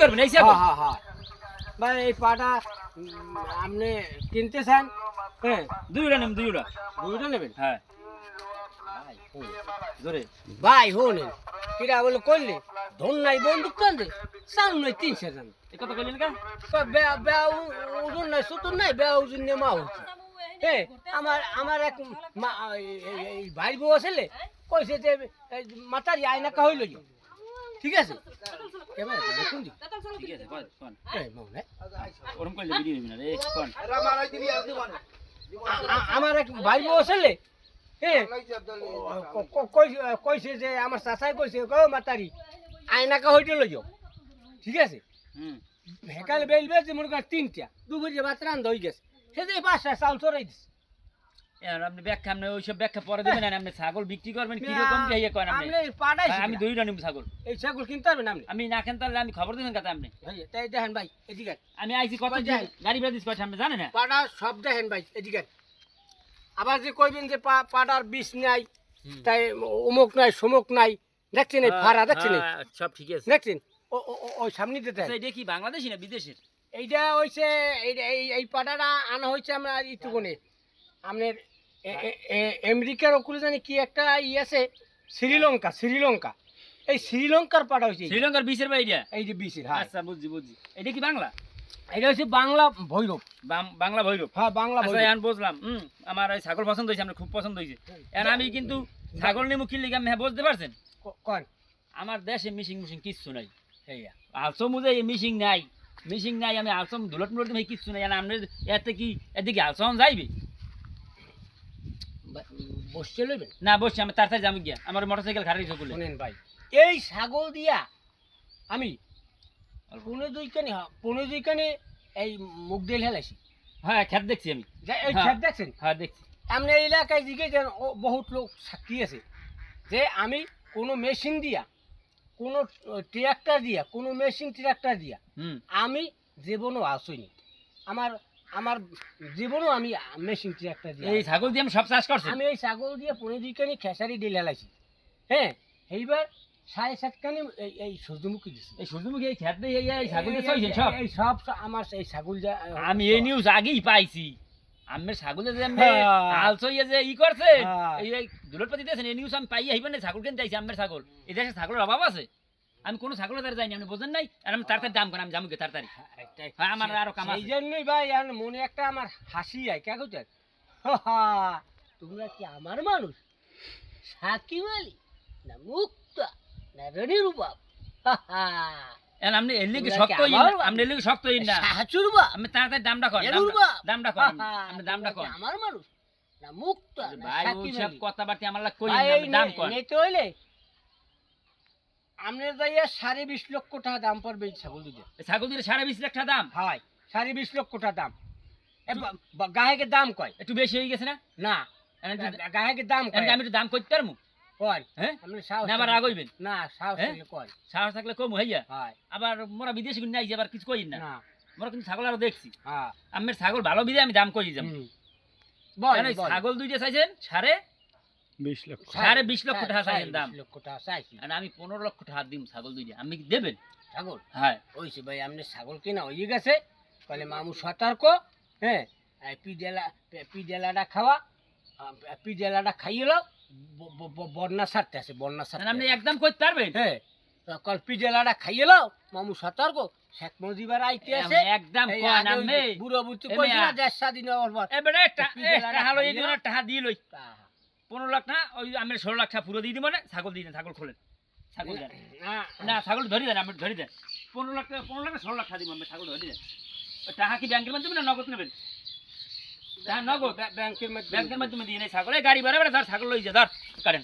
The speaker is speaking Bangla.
করবেন? এই হ্যাঁ হ্যাঁ হ্যাঁ। ভাই এই পাটা আপনি কিনতে চান হ্যাঁ। দুইটা নেন দুইটা। দুইটা নেবেন? হ্যাঁ। ভাই হুন। ধরে। ভাই হোনেন কিরা বলে করলে ধন নাই বন্দুক কান্দে চাল নাই তিনশো জন। এই কথা কইলেন কা? বেয়া বেয়া ওজন নাই সুতন নাই বেয়া ওজন নিয়ে মা হচ্ছে। আমার আমার এক ভাই বউ আসলে কইছে যে মাতারি আয়না কা হইল ঠিক আছে? কেমন দেখুন দি। ঠিক আছে কোন? কোন এই ওরম কইলে ভিডিও দিবি না রে কোন? আ- আ- আমার এক ভাই বউ আসলে হ্যাঁ কইছে যে আমার চাচাই কইছে গো মাতারি আয়না কা হইতে লইও। ঠিক আছে? হেকালে বেলবে যে করেন তিনটা দুপুরে ভাত রান্ধ হয়ে গেছে। সে যে পাঁচটা চাল চড়াই দিছে। আপনি ব্যাখ্যা আপনি ওইসব ব্যাখ্যা পরে দিবেন না আপনি ছাগল বিক্রি করবেন কি রকম কি ইয়ে করেন আপনি? হ্যাঁ, আমি দুইটা নিব ছাগল। এই ছাগল কিনতে পারবেন আপনি? আমি না কেন তাহলে আমি খবর দিবেন কথা আপনি? তাই দেখেন ভাই এদিকে আমি আইছি কত? গাড়ি বেদিস কয়টা আপনি জানেন না? পাটা সব দেখেন ভাই এদিকে আবার যে কইবেন যে পা- পাটার বিষ নাই তাই অমুক নাই সমুক নাই দেখছেন এই ফাড়া দেখছেন হ্যাঁ, সব ঠিক আছে। দেখছেন? ও ওই সামনে দিতে আচ্ছা, এটা কি বাংলাদেশি না বিদেশের? এইটা হইছে এই এই পাটাটা আনা হয়েছে আমরা ইটুকুনে। এ- আমেরিকার ওকুলে জানি কি একটা ই আছে? শ্রীলঙ্কা শ্রীলঙ্কা। এই শ্রীলঙ্কার পাটা হয়েছে শ্রীলঙ্কার বিশের বা এটা? এই যে বিসির হ্যাঁ। আচ্ছা বুঝছি বুঝছি। এটা কি বাংলা? এটা হচ্ছে বাংলা ভৈরব। বাংলা ভৈরব। হ্যাঁ বাংলা আচ্ছা ভৈরব। এখন বুঝলাম। হুম আমার ওই ছাগল পছন্দ হয়েছে আমার খুব পছন্দ হয়েছে এখন আমি কিন্তু ছাগল নিয়ে মুখির লিগে আপনি বুঝতে পারছেন? কন? আমার দেশে মিশিং মিশিং কিচ্ছু নাই। আলসো মুজে মিশিং নাই। মিশিং নাই আমি আলসম দুলট মুলট কিচ্ছু নাই। আর এতে কি এদিকে আলসম যাইবে? বসছে লইবেন না বসছি আমি তাড়াতাড়ি যাব গিয়া। আমার মোটরসাইকেল খারাপ করলে শোনেন ভাই এই ছাগল দিয়া আমি পনেরো দুইখানে পনেরো দুইখানে এই মুখ দিয়ে হেলাইছি হ্যাঁ খেত দেখছি আমি। এই। খেত দেখছেন? হ্যাঁ দেখছি। আপনি এলাকায় দিকে যেন বহুত লোক সাক্ষী আছে যে আমি কোনো মেশিন দিয়া কোনো ট্রাক্টর দিয়া কোনো মেশিন ট্রাক্টর দিয়া আমি জীবনও আসইনি আমার আমার জীবনও আমি মেশিন ট্রাক্টর দিয়া এই ছাগল দিয়ে আমি সব চাষ করছি? আমি এই ছাগল দিয়ে পনেরো দুইখানি খেসারি দিয়ে হেলাইছি হ্যাঁ এইবার সাড়ে সাতখানি এই এই সূর্যমুখী দিছি। এই সূর্যমুখী এই খেত এই- এই ছাগল দিয়ে সব? এই সব আমার এই ছাগল যা আমি এই নিউজ আগেই পাইছি। আমের ছাগলে যে। আলসো ইয়ে যে ই করছে হ্যাঁ। এই দুলটপাতি দিয়েছেন এই নিউজ আমি পাই আইবেন না ছাগল কিনতে আইছি আমের ছাগল। এই দেশে ছাগলের অভাব আছে? আমি কোনো ছাগলের দ্বারা যাইনি আপনি বোঝেন নাই? আর আমি তাড়াতাড়ি দাম করেন আমি গিয়ে তাড়াতাড়ি হ্যাঁ, আমার আরও কাম এই জন্যই ভাই আর মনে একটা আমার হাসি আয় কে কোথায় তোমরা কি আমার মানুষ? সাকিব আলী? না মুক্তা? না রনি রূপাব এখন আপনি এর লিগে শক্ত ইন আমার আপনি এর লিগে শক্ত ইন না। সাহাচুরবা আমি তাড়াতাড়ি দামটা করেন দামটা- উর্বা। আপনি দামটা করেন। আমার মানুষ? না মুক্তা? ভাই সাকিব ওইসব কথাবার্তা আমার লাগে কই না দাম নে- নেতে হইলে যাইয়া সাড়ে বিশ লক্ষ টাকা দাম পড়বে ছাগল ছাগল সাড়ে বিশ লাখ টাকা দাম? হয় সাড়ে বিশ লক্ষ টাকা দাম। গাহেকের দাম কয়? একটু বেশি হয়ে গেছে না? না গাহেকের দাম কয়? আমি একটু দাম করতে পারব কয়? হ্যাঁ? আপনি সাহস না আবার রাগ হইবেন না সাহস হ্যাঁ? থাকলে কয়। সাহস থাকলে কম হইয়া? হয়। আবার মোরা বিদেশি নাই যে আবার কিছু কই না। মোরা কিন্তু ছাগল আরও দেখছি। হ্যাঁ। আমের ছাগল ভালো বিদে আমি দাম এই বল। ছাগল দুইটা চাইছেন? সাড়ে বিশ লক্ষ সাড়ে বিশ লক্ষ টাকা চাইছেন দাম। লক্ষ টাকা চাইছি। আর আমি পনেরো লক্ষ টাকা দিম ছাগল দুইটা। আমি কি দেবেন? ছাগল? হ্যাঁ। ওইছে ভাই আপনি ছাগল কিনা হয়ে গেছে। বলে মামু সতর্ক হ্যাঁ পিডেলা পিডেলাটা খাওয়া পিডেলাটা খাইয়ে লো বন্যা সারতে আছে বন্যা সারতে আপনি একদম করতে পারবেন? হ্যাঁ কল পিডেলাটা খাইয়ে লো মামু সতর্ক শেখ মুজিবার আইতে আছে। একদম কন আমি বুড়ো কইছি না মেয়া। স্বাধীন হওয়ার পর এবারে টাকা লই দিবেন টাকা দিয়ে লই। পনেরো লাখ না ওই আমি ষোলো লাখ টাকা পুরো দিয়ে দিব না ছাগল দিয়ে দেন ছাগল খোলেন। ছাগল দেন। না, ছাগল ধরি দেন আমি ধরি দেন। পনেরো লাখ টাকা পনেরো লাখ ষোলো লাখ টাকা দিব আমি ছাগল ধরি দেন। টাকা কি ব্যাংকের মাধ্যমে না নগদ নেবেন? হ্যাঁ নগদ। ব্যাংকের মধ্যে ব্যাংকের মাধ্যমে দিয়ে নেই ছাগল। গাড়ি বেড়ে বেড়ে ধর ছাগল লই যা ধর কারেন